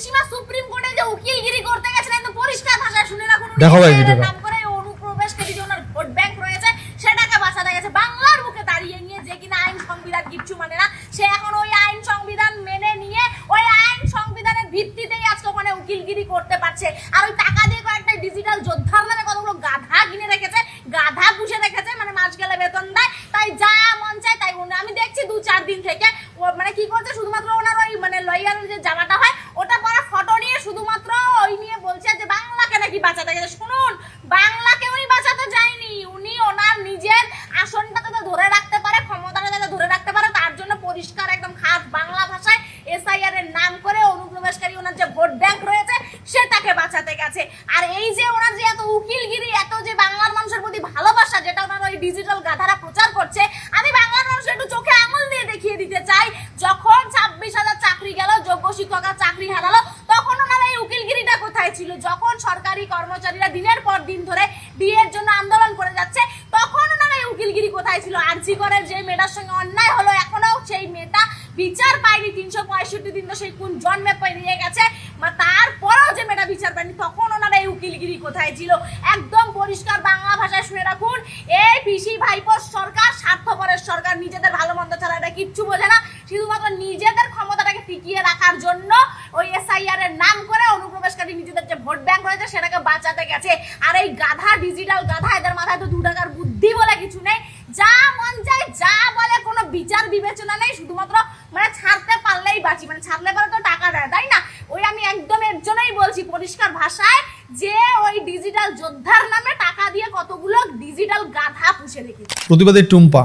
পিসিমা সুপ্রিম কোর্টে যে উকিলগিরি করতে গেছিলেন তো পরিষ্কার ভাষায় শুনে রাখুন দেখো ভাই ভিডিওটা। নাম করে অনুপ্রবেশকারী যে ওনার ভোট ব্যাংক রয়েছে সেটাকে বাঁচাতে গেছে বাংলার বুকে দাঁড়িয়ে নিয়ে যে কিনা আইন সংবিধান কিচ্ছু মানে না সে এখন ওই আইন সংবিধান মেনে নিয়ে ওই আইন সংবিধানের ভিত্তিতেই আজকে ওখানে উকিলগিরি করতে পারছে আর ওই টাকা দিয়ে কয়েকটা ডিজিটাল যোদ্ধার নামে কতগুলো গাধা কিনে রেখেছে গাধা পুষে রেখেছে মানে মাস গেলে বেতন দেয় তাই যা মন চায় তাই উনি আমি দেখছি দু চার দিন থেকে ও মানে কি করছে শুধুমাত্র ওনার ওই মানে লয়ারের যে জামাটা হয় ওটা পরে ফটো নিয়ে শুধুমাত্র ওই নিয়ে বলছে যে বাংলাকে নাকি বাঁচাতে গেছে শুনুন বাংলাকে উনি বাঁচাতে যায়নি উনি ওনার নিজের আসনটা যাতে ধরে রাখতে পারে ক্ষমতাটা যাতে ধরে রাখতে পারে তার জন্য পরিষ্কার একদম খাস বাংলা ভাষায় এসআইআর এর নাম করে অনুপ্রবেশকারী ওনার যে ভোট ব্যাংক রয়েছে সেটাকে বাঁচাতে গেছে আর এই যে ওনার যে এত উকিলগিরি এত যে বাংলার মানুষের প্রতি ভালোবাসা যেটা ওনার ওই ডিজিটাল গাধারা প্রচার করছে আমি বাংলার মানুষের একটু চোখে আঙুল দিয়ে দেখিয়ে দিতে চাই যখন ছাব্বিশ হাজার চাকরি গেল যোগ্য শিক্ষকরা চাকরি হারালো তখন ওনার এই উকিলগিরিটা কোথায় ছিল যখন সরকারি কর্মচারীরা দিনের পর দিন ধরে বিয়ের জন্য আন্দোলন করে যাচ্ছে। তখন ওনার উকিলগিরি কোথায় ছিল? আরজি করের যে মেয়েটার সঙ্গে অন্যায় হলো এখনও সেই মেয়েটা বিচার পায়নি। তিনশো পঁয়ষট্টি দিন তো সেই কোন জন্মে পেরিয়ে গেছে। বা তারপরেও যে মেয়েটা বিচার পায়নি তখন ওনারা এই উকিলগিরি কোথায় ছিল? একদম পরিষ্কার বাংলা ভাষায় শুনে রাখুন, এই পিসি ভাইপোর সরকার স্বার্থপরের সরকার, নিজেদের ভালো মন্দ ছাড়া এটা কিচ্ছু বোঝে না। শুধুমাত্র নিজেদের ক্ষমতাটাকে টিকিয়ে রাখার জন্য ওই এসআইআর এর নাম করে অনুপ্রবেশকারী নিজেদের যে ভোট ব্যাংক রয়েছে সেটাকে বাঁচাতে গেছে। আর এই গাধা ডিজিটাল গাধা, এদের মাথায় তো দু টাকার বুদ্ধি বলে কিছু নেই। যা মন চায়, যা বলে, কোনো বিচার বিবেচনা নেই, শুধুমাত্র মানে ছাড়তে পারলেই বাঁচি। মানে ছাড়লে পরে তো টাকা দেয়, তাই না? ওই আমি একদম এর জন্যই বলছি পরিষ্কার ভাষায় যে ওই ডিজিটাল যোদ্ধার নামে টাকা দিয়ে কতগুলো ডিজিটাল গাধা পুষে রেখেছে। প্রতিবাদী টুম্পা।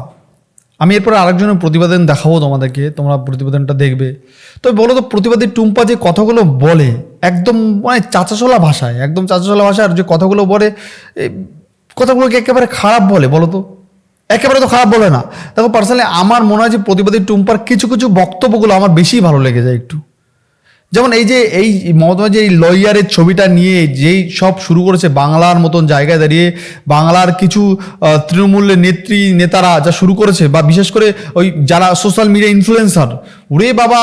আমি এরপরে আরেকজনের প্রতিবেদন দেখাবো তোমাদেরকে, তোমরা প্রতিবেদনটা দেখবে। তো বলো তো, প্রতিবাদী টুম্পা যে কথাগুলো বলে, একদম মানে চাচাশোলা ভাষায়, একদম চাচাশোলা আর যে কথাগুলো বলে কথাগুলোকে একেবারে খারাপ বলে বলো তো? একেবারে তো খারাপ বলে না। দেখো পার্সোনালি আমার মনে হয় যে প্রতিবাদী টুম্পার কিছু কিছু বক্তব্যগুলো আমার বেশি ভালো লেগে যায় একটু। যেমন এই যে এই মমতা যে এই লয়ারের ছবিটা নিয়ে যেই সব শুরু করেছে বাংলার মতন জায়গায় দাঁড়িয়ে বাংলার কিছু আহ, তৃণমূলের নেত্রী নেতারা যা শুরু করেছে বা বিশেষ করে ওই যারা সোশ্যাল মিডিয়া ইনফ্লুয়েন্সার ওরে বাবা!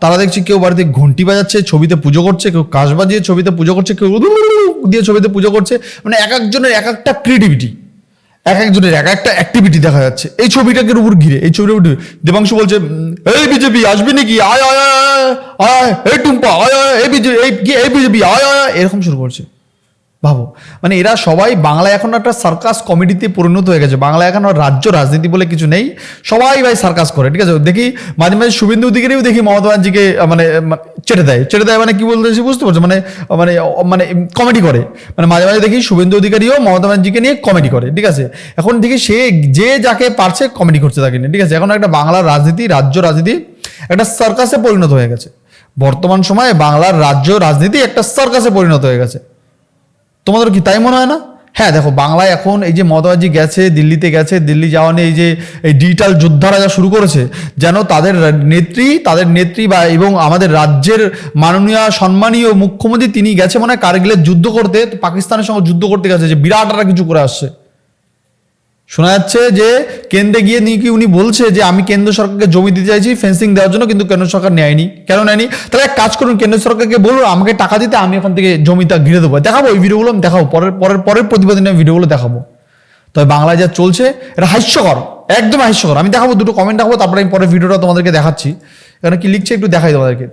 তারা দেখছি কেউ বাড়িতে ঘন্টি বাজাচ্ছে ছবিতে পুজো করছে কেউ কাশ বাজিয়ে ছবিতে পুজো করছে কেউ দিয়ে ছবিতে পুজো করছে। মানে এক একজনের এক একটা ক্রিয়েটিভিটি এক একজনের এক একটা অ্যাক্টিভিটি দেখা যাচ্ছে। এই ছবিটাকে উপর ঘিরে এই ছবিটার উপর। দেবাংশু বলছে এই বিজেপি আসবি নাকি? আয় আয় আয় আয়, এই টুম্পা আয় আয় এই বিজেপি এই বিজেপি? আয় আয়, এরকম শুরু করছে। ভাবো। মানে এরা সবাই বাংলা এখন একটা সার্কাস কমেডিতে পরিণত হয়ে গেছে। বাংলা এখন রাজ্য রাজনীতি বলে কিছু নেই। সবাই ভাই সার্কাস করে, ঠিক আছে? দেখি মাঝে মাঝে শুভেন্দু অধিকারীও দেখি মমতা ব্যানার্জিকে মানে চেটে দেয়। চেটে দেয় মানে কি বলতে বুঝতে পারছ? মানে মানে মানে কমেডি করে। মানে মাঝে মাঝে দেখি শুভেন্দু অধিকারীও মমতা ব্যানার্জিকে নিয়ে কমেডি করে, ঠিক আছে? এখন দেখি সে, যে যাকে পারছে কমেডি করছে তাকে নিয়ে, ঠিক আছে? এখন একটা বাংলার রাজনীতি, রাজ্য রাজনীতি একটা সার্কাসে পরিণত হয়ে গেছে। বর্তমান সময়ে বাংলার রাজ্য রাজনীতি একটা সার্কাসে পরিণত হয়ে গেছে। তোমাদের কি তাই মনে হয় না? হ্যাঁ দেখো, বাংলায় এখন এই যে মমতাবাজি গেছে, দিল্লিতে গেছে, দিল্লি যাওয়া নিয়ে এই যে এই ডিজিটাল যোদ্ধারা যা শুরু করেছে, যেন তাদের নেত্রী তাদের নেত্রী বা এবং আমাদের রাজ্যের মাননীয়, সম্মানীয় মুখ্যমন্ত্রী তিনি গেছে মানে কার্গিলের যুদ্ধ করতে, পাকিস্তানের সঙ্গে যুদ্ধ করতে গেছে, যে বিরাট একটা কিছু করে আসছে। শোনা যাচ্ছে যে কেন্দ্রে গিয়ে নিয়ে কি উনি বলছে যে আমি কেন্দ্র সরকারকে জমি দিতে চাইছি ফেন্সিং দেওয়ার জন্য, কিন্তু কেন্দ্র সরকার নেয়নি। কেন নেয়নি? তাহলে এক কাজ করুন, কেন্দ্র সরকারকে বলুন, আমাকে টাকা দিতে আমি এখান থেকে জমিটা ঘিরে দেবো। দেখাবো ওই ভিডিওগুলো আমি দেখাবো। পরের পরের পরের প্রতিবেদনে ভিডিওগুলো দেখাবো। তবে বাংলায় যা চলছে, এটা হাস্যকর, একদম হাস্যকর। আমি দেখাবো, দুটো কমেন্ট দেখাবো তারপরে আমি পরের ভিডিওটা তোমাদেরকে দেখাচ্ছি। এখানে কি লিখছে একটু দেখাই তোমাদেরকে।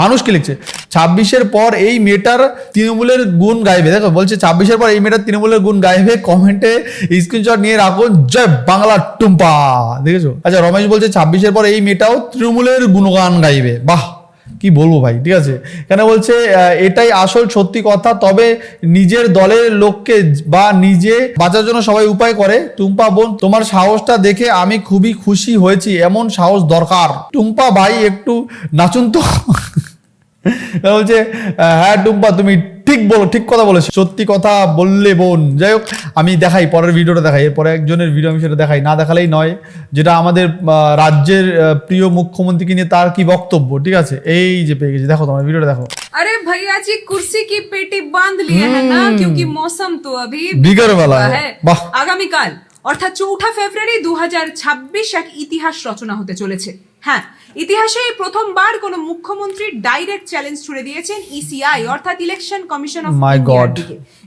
মানুষ কি লিখছে, ছাব্বিশের পর এই মেয়েটার তৃণমূলের গুণ গাইবে। দেখো, বলছে ছাব্বিশের পর এই মেয়েটার তৃণমূলের গুণ গাইবে, কমেন্টে স্ক্রিনশট নিয়ে রাখুন। জয় বাংলা টুম্পা। দেখেছ? আচ্ছা রমেশ বলছে ছাব্বিশের পর এই মেয়েটাও তৃণমূলের গুণগান গাইবে। বাহ! কি বলব ভাই, ঠিক আছে? কেন বলছে এটাই আসল সত্যি কথা, তবে নিজের দলের লোককে বা নিজে বাঁচার জন্য সবাই উপায় করে। টুম্পা বোন, তোমার সাহসটা দেখে আমি খুবই খুশি হয়েছি, এমন সাহস দরকার। টুম্পা ভাই, একটু নাচুন তো। বলছে আহ, হ্যাঁ টুম্পা তুমি ঠিক বলো ঠিক কথা বলেছো সত্যি কথা বললে বোন যাই হোক আমি দেখাই পরের ভিডিওটা দেখাই এরপরে একজনের ভিডিও আমি সেটা দেখাই না দেখালেই নয় যেটা আমাদের আহ, রাজ্যের আহ, প্রিয় মুখ্যমন্ত্রীকে নিয়ে তার কি বক্তব্য ঠিক আছে এই যে পেয়ে গেছি দেখো তোমার ভিডিওটা দেখো अरे भैया जी कुर्सी की पेटी बांध लिए है ना क्योंकि मौसम तो अभी बिगड़ वाला हुआ है। বাহ। আগামীকাল অর্থাৎ চৌঠা ফেব্রুয়ারি দু এক ইতিহাস রচনা হতে চলেছে। হ্যাঁ ইতিহাসে এই প্রথমবার কোন মুখ্যমন্ত্রী ডাইরেক্ট চ্যালেঞ্জ ছুড়ে দিয়েছেন ইসিআই অর্থাৎ election commission of my god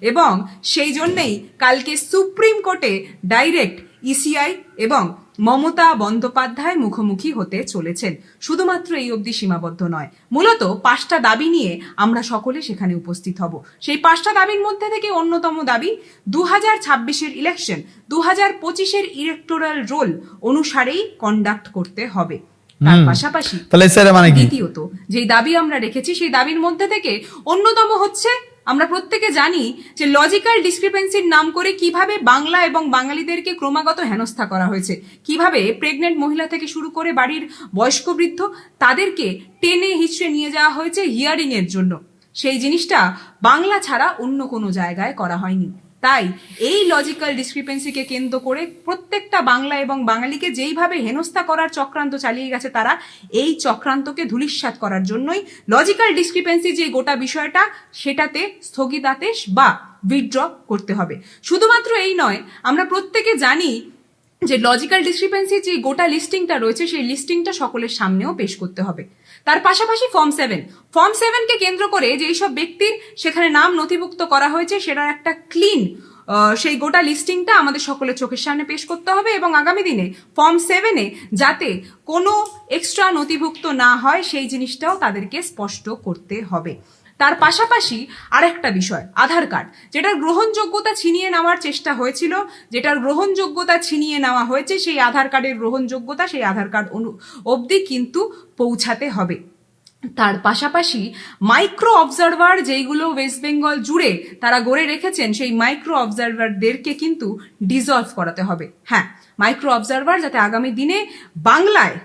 এবং সেই জন্যই কালকে সুপ্রিম কোর্টে ডাইরেক্ট ইসিআই এবং মমতা বন্দ্যোপাধ্যায় মুখোমুখি হতে চলেছেন। শুধুমাত্র এই অবধি সীমাবদ্ধ নয়। মূলত পাঁচটা দাবি নিয়ে আমরা সকলে সেখানে উপস্থিত হব। সেই পাঁচটা দাবির মধ্যে থেকে অন্যতম দাবি দু হাজার ছাব্বিশের ইলেকশন দু হাজার পঁচিশের ইলেকটোরাল রোল অনুসারেই কন্ডাক্ট করতে হবে। তার পাশাপাশি দ্বিতীয়ত যেই দাবি আমরা রেখেছি সেই দাবির মধ্যে থেকে অন্যতম হচ্ছে আমরা প্রত্যেকে জানি যে লজিক্যাল ডিসক্রিপেন্সির নাম করে কীভাবে বাংলা এবং বাঙালিদেরকে ক্রমাগত হেনস্থা করা হয়েছে। কীভাবে প্রেগনেন্ট মহিলা থেকে শুরু করে বাড়ির বয়স্ক বৃদ্ধ তাদেরকে টেনে হিচড়ে নিয়ে যাওয়া হয়েছে হিয়ারিংয়ের জন্য। সেই জিনিসটা বাংলা ছাড়া অন্য কোনো জায়গায় করা হয়নি। তাই এই লজিক্যাল ডিসক্রিপেন্সিকে কেন্দ্র করে প্রত্যেকটা বাংলা এবং বাঙালিকে যেইভাবে হেনস্থা করার চক্রান্ত চালিয়ে গেছে তারা, এই চক্রান্তকে ধূলিস্যাৎ করার জন্যই লজিক্যাল ডিসক্রিপেন্সি যে গোটা বিষয়টা, সেটাতে স্থগিতাদেশ বা উইথড্র করতে হবে। শুধুমাত্র এই নয়, আমরা প্রত্যেকে জানি যে লজিক্যাল ডিসক্রিপেন্সি যে গোটা লিস্টিংটা রয়েছে, সেই লিস্টিংটা সকলের সামনেও পেশ করতে হবে। তার পাশাপাশি ফর্ম সেভেন ফর্ম সেভেনকে কেন্দ্র করে যেই সব ব্যক্তির সেখানে নাম নথিভুক্ত করা হয়েছে, সেটার একটা ক্লিন সেই গোটা লিস্টিংটা আমাদের সকলের চোখের সামনে পেশ করতে হবে এবং আগামী দিনে ফর্ম সেভেনে যাতে কোনো এক্সট্রা নথিভুক্ত না হয়, সেই জিনিসটাও তাদেরকে স্পষ্ট করতে হবে। তার পাশাপাশি আরেকটা বিষয়, আধার কার্ড, যেটার গ্রহণযোগ্যতা ছিনিয়ে নেওয়ার চেষ্টা হয়েছিল, যেটার গ্রহণযোগ্যতা ছিনিয়ে নেওয়া হয়েছে, সেই আধার কার্ডের গ্রহণযোগ্যতা, সেই আধার কার্ড অনু, অবধি কিন্তু পৌঁছাতে হবে। তার পাশাপাশি মাইক্রো অবজারভার যেইগুলো ওয়েস্ট বেঙ্গল জুড়ে তারা গড়ে রেখেছেন, সেই মাইক্রো অবজারভারদেরকে কিন্তু ডিজলভ করাতে হবে। হ্যাঁ মাইক্রো অবজারভার যাতে আগামী দিনে বাংলায়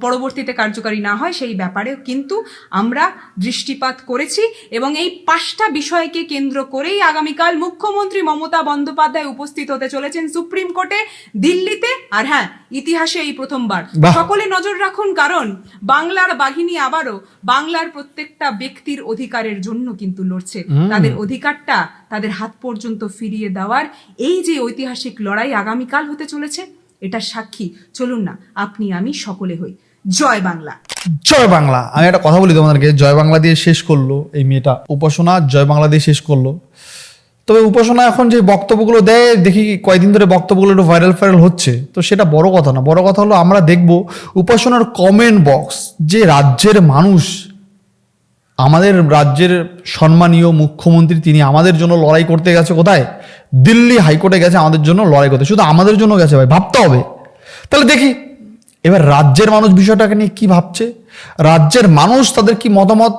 পরবর্তীতে কার্যকারী না হয় সেই ব্যাপারেও কিন্তু আমরা দৃষ্টিপাত করেছি এবং এই পাঁচটা বিষয়কে কেন্দ্র করেই আগামীকাল মুখ্যমন্ত্রী মমতা বন্দ্যোপাধ্যায় উপস্থিত হতে চলেছেন সুপ্রিম কোর্টে দিল্লিতে। আর হ্যাঁ ইতিহাসে এই প্রথমবার। সকলে নজর রাখুন কারণ বাংলার বাহিনী আবারও বাংলার প্রত্যেকটা ব্যক্তির অধিকারের জন্য কিন্তু লড়ছে। তাদের অধিকারটা তাদের হাত পর্যন্ত ফিরিয়ে দেওয়ার এই যে ঐতিহাসিক লড়াই আগামীকাল হতে চলেছে এটা সাক্ষী। চলুন না, আপনি, আমি সকলে হই। জয় বাংলা। জয় বাংলা। আমি একটা কথা বলি তোমাদেরকে, জয় বাংলা দিয়ে শেষ করল এই মেয়েটা। উপাসনা জয় বাংলা দিয়ে শেষ করল। তবে উপাসনা এখন যে বক্তব্যগুলো দেয়, দেখি কয়েকদিন ধরে বক্তব্যগুলো একটু ভাইরাল ফাইরাল হচ্ছে। তো সেটা বড় কথা না, বড় কথা হলো আমরা দেখব উপাসনার কমেন্ট বক্স যে রাজ্যের মানুষ, আমাদের রাজ্যের সম্মানীয় মুখ্যমন্ত্রী, তিনি আমাদের জন্য লড়াই করতে গেছে কোথায়? দিল্লি হাইকোর্টে গেছে আমাদের জন্য, লড়াই করতে। শুধু আমাদের জন্য গেছে ভাই, ভাবতে হবে। তাহলে দেখি, এবার রাজ্যের মানুষ বিষয়টাকে নিয়ে কি ভাবছে? রাজ্যের মানুষ তাদের কি মতামত?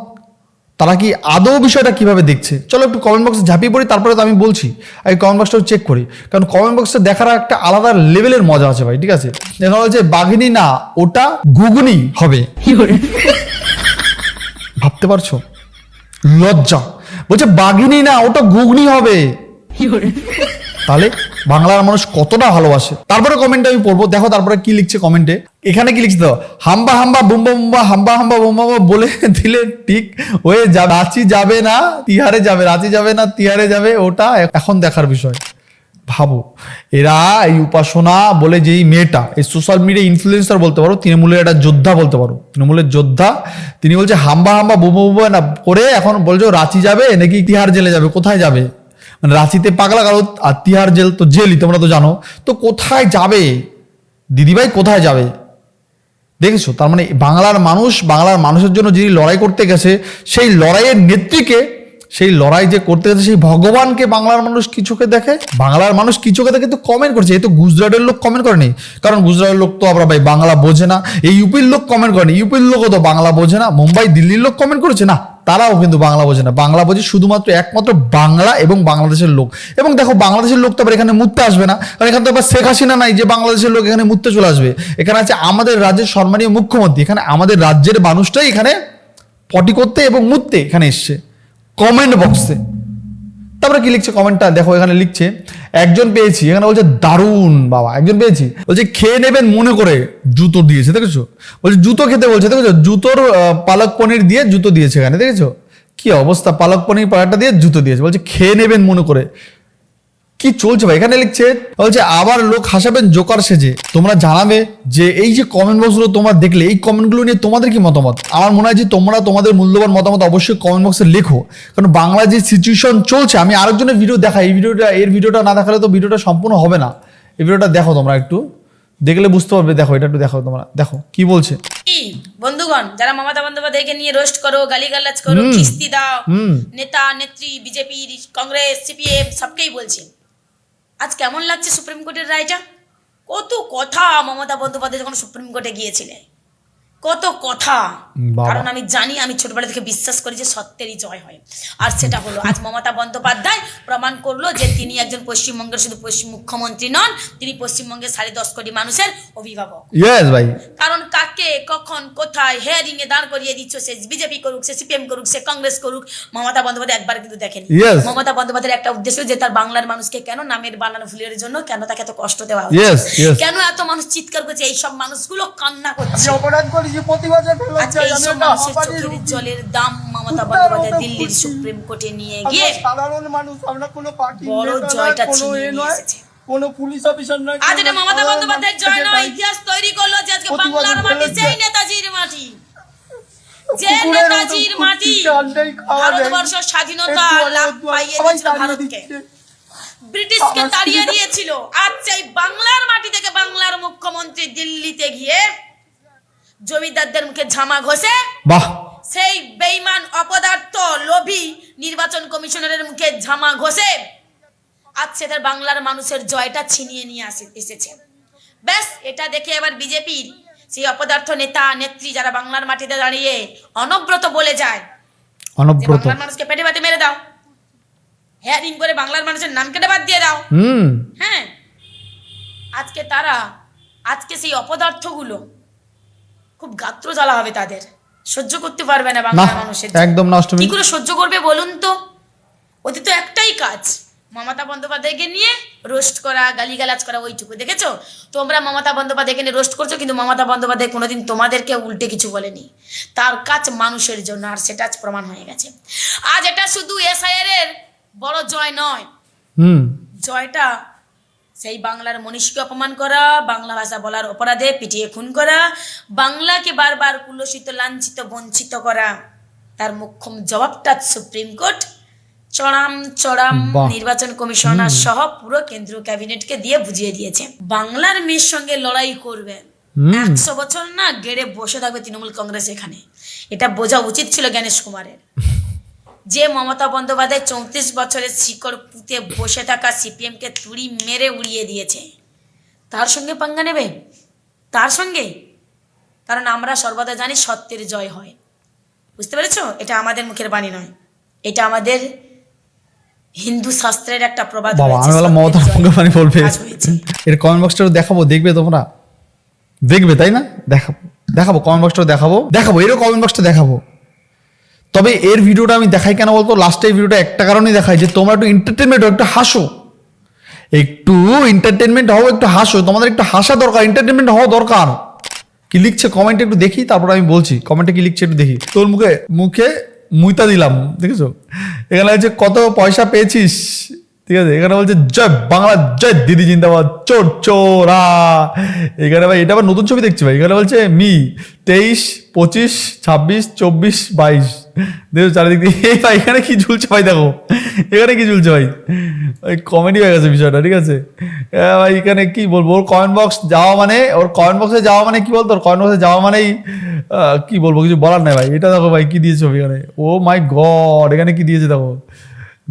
তারা কি আদৌ বিষয়টা কীভাবে দেখছে? চলো একটু কমেন্ট বক্সে ঝাঁপিয়ে পড়ি, তারপরে তো আমি বলছি। আমি কমেন্ট বক্সটাও চেক করি। কারণ কমেন্ট বক্সে দেখার একটা আলাদা লেভেলের মজা আছে ভাই, ঠিক আছে? দেখা হচ্ছে বাঘিনী না, ওটা গুগনি হবে। ভাবতে পারছ? লজ্জা। বলছে, বাঘিনী না, ওটা ঘুগনি হবে। তাহলে বাংলার মানুষ কতটা ভালোবাসে? তারপরে কমেন্টে আমি পড়ব। দেখো তারপরে কি লিখছে কমেন্টে এখানে কি লিখছে হাম্বা হাম্বা বুম্বা বুম্বা হাম্বা হাম্বা বুম্বা বলে দিলে ঠিক হয়ে যাবে। রাঁচি যাবে না, তিহারে যাবে। রাঁচি যাবে না, তিহারে যাবে। ওটা এখন দেখার বিষয়। ভাবো। এরা এই উপাসনা বলে যে এই মেয়েটা, এই সোশ্যাল মিডিয়া ইনফ্লুয়েন্সার বলতে পারো, তৃণমূলের একটা যোদ্ধা বলতে পারো। তৃণমূলের যোদ্ধা, তিনি বলছে হাম্বা হাম্বা বুমো বুমো না করে এখন বলছো রাঁচি যাবে নাকি তিহার জেলে যাবে, কোথায় যাবে? মানে রাঁচিতে পাগলা কারও আর তিহার জেল তো জেলই, তোমরা তো জানো। তো কোথায় যাবে? দিদিভাই কোথায় যাবে? দেখেছ? তার মানে বাংলার মানুষ, বাংলার মানুষের জন্য যিনি লড়াই করতে গেছে, সেই লড়াইয়ের নেত্রীকে, সেই লড়াই যে করতে গেছে, সেই ভগবানকে বাংলার মানুষ কি চোখে দেখে? বাংলার মানুষ কি চোখে দেখে? তো কমেন্ট করছে। এই তো গুজরাটের লোক কমেন্ট করেনি। কারণ গুজরাটের লোক তো আমরা ভাই বাংলা বোঝে না। এই ইউপির লোক কমেন্ট করেনি। ইউপির লোকও তো বাংলা বোঝে না। মুম্বাই, দিল্লির লোক কমেন্ট করেছে না? তারাও কিন্তু বাংলা বোঝে না। বাংলা বোঝে শুধুমাত্র একমাত্র বাংলা এবং বাংলাদেশের লোক। এবং দেখো, বাংলাদেশের লোক তো আবার এখানে মুততে আসবে না। কারণ এখানে তো আবার শেখ হাসিনা নাই যে বাংলাদেশের লোক এখানে মুততে চলে আসবে। এখানে আছে আমাদের রাজ্যের সম্মানীয় মুখ্যমন্ত্রী। এখানে আমাদের রাজ্যের মানুষটাই এখানে পটি করতে এবং মুততে এখানে এসছে। কমেন্ট বক্সে তারপরে কি লিখছে কমেন্টটা? দেখো, এখানে লিখছে, একজন পেয়েছি। এখানে বলছে, দারুণ, বাবা, একজন পেয়েছি। বলছে, খেয়ে নেবেন মনে করে জুতো দিয়েছে, দেখেছ? বলছে, জুতো খেতে বলছে, দেখেছ? জুতোর পালক পনির দিয়ে জুতো দিয়েছে এখানে, দেখেছ? কি অবস্থা? পালক পনির পাড়াটা দিয়ে জুতো দিয়েছে। বলছে, খেয়ে নেবেন মনে করে। কি চলছে ভাই? এখানে লিখছে বলছে আবার লোক হাসাবেন জোকার সেজে। তোমরা জানাবে যে এই যে কমেন্ট বক্সগুলো তোমরা দেখলে এই কমেন্টগুলো নিয়ে তোমাদের কি মতামত? আমার মনে হয় যে তোমরা তোমাদের মূল্যবান মতামত অবশ্যই কমেন্ট বক্সে লেখো। কারণ বাংলা যে সিচুয়েশন চলছে আমি আরেকজনের ভিডিও দেখাই এই ভিডিওটা এর ভিডিওটা না দেখালে তো ভিডিওটা সম্পূর্ণ হবে না। এই ভিডিওটা দেখো তোমরা একটু। দেখলে বুঝতে পারবে দেখো এটা একটু দেখো তোমরা। দেখো কি বলছে? বন্ধুগণ যারা মমতা বন্দ্যোপাধ্যায়কে নিয়ে রোস্ট করো গালিগালাজ করো কিস্তি দাও নেতা নেত্রী বিজেপি কংগ্রেস সিপিএম সবকেই বলছি। আজ কেমন লাগছে সুপ্রিম কোর্টের রায়টা? কত কথা মমতা বন্দ্যোপাধ্যায় যখন সুপ্রিম কোর্টে গিয়েছিলে কত কথা। কারণ আমি জানি আমি ছোটবেলা থেকে বিশ্বাস করি যে সত্যেরই জয় হয়। আর সেটা হলো আজ মমতা বন্দ্যোপাধ্যায় প্রমাণ করল যে তিনি একজন পশ্চিমবঙ্গের শুধু পশ্চিম মুখ্যমন্ত্রী নন তিনি পশ্চিমবঙ্গের সাড়ে দশ কোটি মানুষের অভিভাবক। ভাই। কারণ কাকে কখন কোথায় হেয়ারিং এ দাঁড় করিয়ে দিচ্ছ সে বিজেপি করুক সে সিপিএম করুক সে কংগ্রেস করুক মমতা বন্দ্যোপাধ্যায় একবার কিন্তু দেখেনি। মমতা বন্দ্যোপাধ্যায়ের একটা উদ্দেশ্য যে তার বাংলার মানুষকে কেন নামের বানানো ফুলের জন্য কেন তাকে এত কষ্ট দেওয়া কেন এত মানুষ চিৎকার করছে? এই সব মানুষগুলো কান্না করছে। অপরাধ করেছি প্রতিবাদ ফেলা। আজকে এই সব মানুষের চোখের জলের দাম মমতা বন্দ্যোপাধ্যায় দিল্লির সুপ্রিম কোর্টে নিয়ে গিয়ে সাধারণ মানুষ আমরা কোনো পার্টি বড় জয়টা ছিনিয়ে নিয়ে এসেছে। কোনো পুলিশ অফিসার নয় আজ এটা মমতা বন্দ্যোপাধ্যায়ের জয় নয় ইতিহাস তৈরি করল যে আজকে বাংলার মাটি সেই নেতাজির মাটি। যে নেতাজির মাটি কুত্তিকে আন্ডাই খাওয়া দেয়। ভারতবর্ষ স্বাধীনতা লাভ পাইয়ে দিয়েছিল ভারতকে। ব্রিটিশকে তাড়িয়ে দিয়েছিল। আজ সেই বাংলার মাটি থেকে বাংলার মুখ্যমন্ত্রী দিল্লিতে গিয়ে জমিদারদের মুখে ঝামা ঘষে বাহ। সেই বেইমান অপদার্থ লোভী নির্বাচন কমিশনারের মুখে ঝামা ঘষে আজ সেটা বাংলার মানুষের জয়টা ছিনিয়ে নিয়ে আসে এসেছে। ব্যাস এটা দেখে এবার বিজেপির সেই অপদার্থ নেতা নেত্রী যারা বাংলার মাটিতে দাঁড়িয়ে অনব্রত বলে যায় অনব্রত। বাংলার মানুষকে পেটে পেটে মেরে দাও হেয়ারিং করে বাংলার মানুষের নাম কেটে বাদ দিয়ে দাও। হ্যাঁ আজকে তারা আজকে সেই অপদার্থগুলো খুব গাত্র জ্বালা হবে তাদের। সহ্য করতে পারবে না বাংলার মানুষের একদম না অষ্টমী। কি করে সহ্য করবে বলুন তো? ওদের তো একটাই কাজ মমতা বন্দ্যোপাধ্যায়কে নিয়ে রোস্ট করা গালিগালাজ করা ওইটুকু। দেখেছ? তোমরা মমতা বন্দ্যোপাধ্যায়কে নিয়ে রোস্ট করছ কিন্তু মমতা বন্দ্যোপাধ্যায় কোনোদিন তোমাদেরকে উল্টে কিছু বলেনি। তার কাজ মানুষের জন্য আর সেটা আজ প্রমাণ হয়ে গেছে। আজ এটা শুধু এসআইআর এর বড় জয় নয়। হুম। জয়টা সেই বাংলার মনীষকে অপমান করা বাংলা ভাষা বলার অপরাধে পিটিয়ে খুন করা বাংলাকে বারবার কুলসিত লাঞ্ছিত বঞ্চিত করা। তার মুখ্যম জবাবটা সুপ্রিম কোর্ট। চড়াম চড়াম নির্বাচন কমিশনার সহ পুরো কেন্দ্রীয় ক্যাবিনেটকে দিয়ে বুঝিয়ে দিয়েছে। বাংলার মেয়ের সঙ্গে লড়াই করবে। একশো বছর না গেড়ে বসে থাকবে তৃণমূল কংগ্রেস এখানে। এটা বোঝা উচিত ছিল জ্ঞানেশ কুমারের। যে মমতা বন্দ্যোপাধ্যায় চৌত্রিশ বছরের শিকড় পুঁতে বসে থাকা সিপিএমকে তুড়ি মেরে উড়িয়ে দিয়েছে তার সঙ্গে পাঙ্গা নেবে? তার সঙ্গে? কারণ আমরা সর্বদা জানি সত্যের জয় হয়। বুঝতে পেরেছ? এটা আমাদের মুখের বাণী নয়। এটা আমাদের হিন্দু শাস্ত্রের একটা প্রবাদ বাবা আমি বললাম মমতা বলবে। এর কমেন্ট বক্সটা দেখাবো দেখবে তোমরা? দেখবে তাই না? দেখাবো। দেখাবো কমেন্ট বক্সটা দেখাবো। দেখাবো এরও কমেন্ট বক্সটা দেখাবো। তবে এর ভিডিওটা আমি দেখাই কেন বলতো? লাস্টে এই ভিডিওটা একটা কারণেই দেখাই যে তোমরা একটু এন্টারটেনমেন্ট একটু হাসো। একটু এন্টারটেনমেন্ট হও, একটু হাসো। তোমাদের একটু হাসা দরকার এন্টারটেনমেন্ট হওয়া দরকার। কি লিখছে? কমেন্টে একটু দেখি, তারপর আমি বলছি। কমেন্টে কি লিখছে একটু দেখি। তোর মুখে মুখে মুইতা দিলাম, দেখেছ? এখানে হচ্ছে কত পয়সা পেয়েছিস? ঠিক আছে? এখানে বলছে, জয় বাংলা, জয় দিদি জিন্দাবাদ, চোর চোরা। এখানে ভাই, এটা আবার নতুন ছবি দেখছি ভাই। এখানে বলছে, মি, তেইশ, পঁচিশ, ছাব্বিশ, চব্বিশ, বাইশ। দেখো চারিদিক দিয়ে। ভাই, এখানে কি ঝুলছে ভাই, দেখো। এখানে কি ঝুলছে ভাই? ওই কমেডি হয়ে গেছে বিষয়টা, ঠিক আছে? ভাই, এখানে কি বলব? ওর কমেন্ট বক্স যাওয়া মানে ওর কমেন্ট বক্সে যাওয়া মানে কি বলতো? ওর কমেন্ট বক্সে যাওয়া মানেই কি বলব, কিছু বলার নাই ভাই। এটা দেখো ভাই, কি দিয়েছে এখানে? ও মাই গড এখানে কি দিয়েছে দেখো?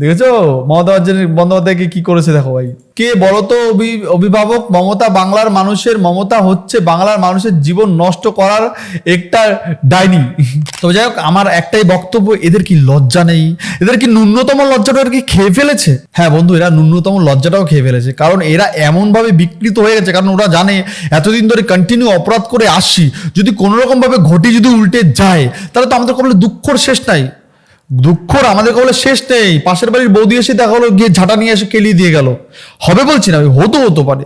দেখেছ? মমতা বন্দ্যোপাধ্যায়- বন্দ্যোপাধ্যায়কে কি করেছে দেখো ভাই। কে বলো তো অভি- অভিভাবক? মমতা বাংলার মানুষের, মমতা হচ্ছে বাংলার মানুষের জীবন নষ্ট করার একটা ডাইনি। তো যাই হোক, আমার একটাই বক্তব্য, এদের কি লজ্জা নেই? এদের কি ন্যূনতম লজ্জাটা কি খেয়ে ফেলেছে? হ্যাঁ বন্ধু, এরা ন্যূনতম লজ্জাটাও খেয়ে ফেলেছে। কারণ এরা এমনভাবে বিকৃত হয়ে গেছে, কারণ ওরা জানে, এতদিন ধরে কন্টিনিউ অপরাধ করে আসছি। যদি কোনো রকম ঘটি যদি উল্টে যায়, তাহলে তো আমাদের কোনো দুঃখর শেষ নাই। দুঃখর, আমাদের কবলে শেষ নেই। পাশের বাড়ির বৌদি এসে দেখা হলো, গিয়ে ঝাঁটা নিয়ে এসে কেলিয়ে দিয়ে গেল। হবে বলছি না, হতো, হতে পারে।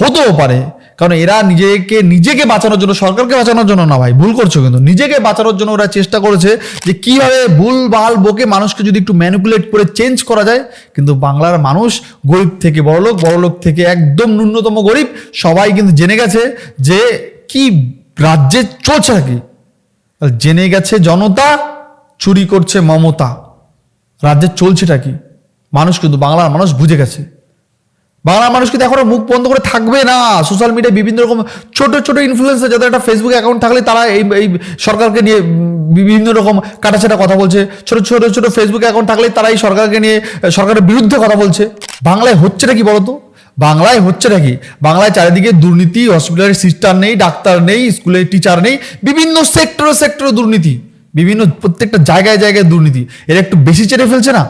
হতেও পারে। কারণ এরা নিজেকে নিজেকে বাঁচানোর জন্য, সরকারকে বাঁচানোর জন্য না ভাই, ভুল করছ কিন্তু। নিজেকে বাঁচানোর জন্য ওরা চেষ্টা করেছে যে কীভাবে ভুল ভালো বকে মানুষকে যদি একটু ম্যানিপুলেট করে চেঞ্জ করা যায়। কিন্তু বাংলার মানুষ গরিব থেকে বড়লোক বড়লোক থেকে একদম ন্যূনতম গরিব, সবাই কিন্তু জেনে গেছে যে কি রাজ্যে চলছে নাকি জেনে গেছে জনতা চুরি করছে মমতা। রাজ্যে চলছেটা কি? মানুষ কিন্তু, বাংলার মানুষ বুঝে গেছে। বাংলার মানুষ কিন্তু এখনও মুখ বন্ধ করে থাকবে না। সোশ্যাল মিডিয়ায় বিভিন্ন রকম ছোট ছোট ইনফ্লুয়েন্সার যাদের একটা ফেসবুক অ্যাকাউন্ট থাকলে তারা এই এই সরকারকে নিয়ে বিভিন্ন রকম কাটাছেটা কথা বলছে। ছোট ছোট ছোট ফেসবুক অ্যাকাউন্ট থাকলে তারা এই সরকারকে নিয়ে, সরকারের বিরুদ্ধে কথা বলছে। বাংলায় হচ্ছেটা কি বলতো? বাংলায় হচ্ছেটা কি? বাংলায় চারিদিকে দুর্নীতি হসপিটালের সিস্টার নেই, ডাক্তার নেই স্কুলের টিচার নেই, বিভিন্ন সেক্টরে সেক্টরে দুর্নীতি। বিভিন্ন প্রত্যেকটা জায়গায় জায়গায় দুর্নীতি। এরা একটু বেশি চেড়ে ফেলছে না?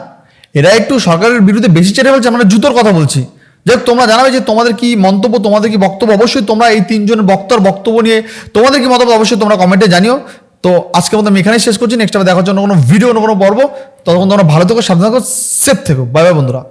এরা একটু সরকারের বিরুদ্ধে বেশি চেড়ে ফেলছে? মানে জুতোর কথা বলছি। যাই তোমরা জানাবে যে তোমাদের কি মন্তব্য, তোমাদের কি বক্তব্য? অবশ্যই তোমরা এই তিনজন বক্তার বক্তব্য নিয়ে তোমাদের কি মতামত অবশ্যই তোমরা কমেন্টে জানিও। তো আজকের মতো আমি এখানেই শেষ করছি। নেক্সট টাইম দেখার জন্য কোনো ভিডিও কোনো পর্ব। ততক্ষণ তোমরা ভালো থেকো, সাবধান থেকো সেফ থেকো। বাই বাই বন্ধুরা।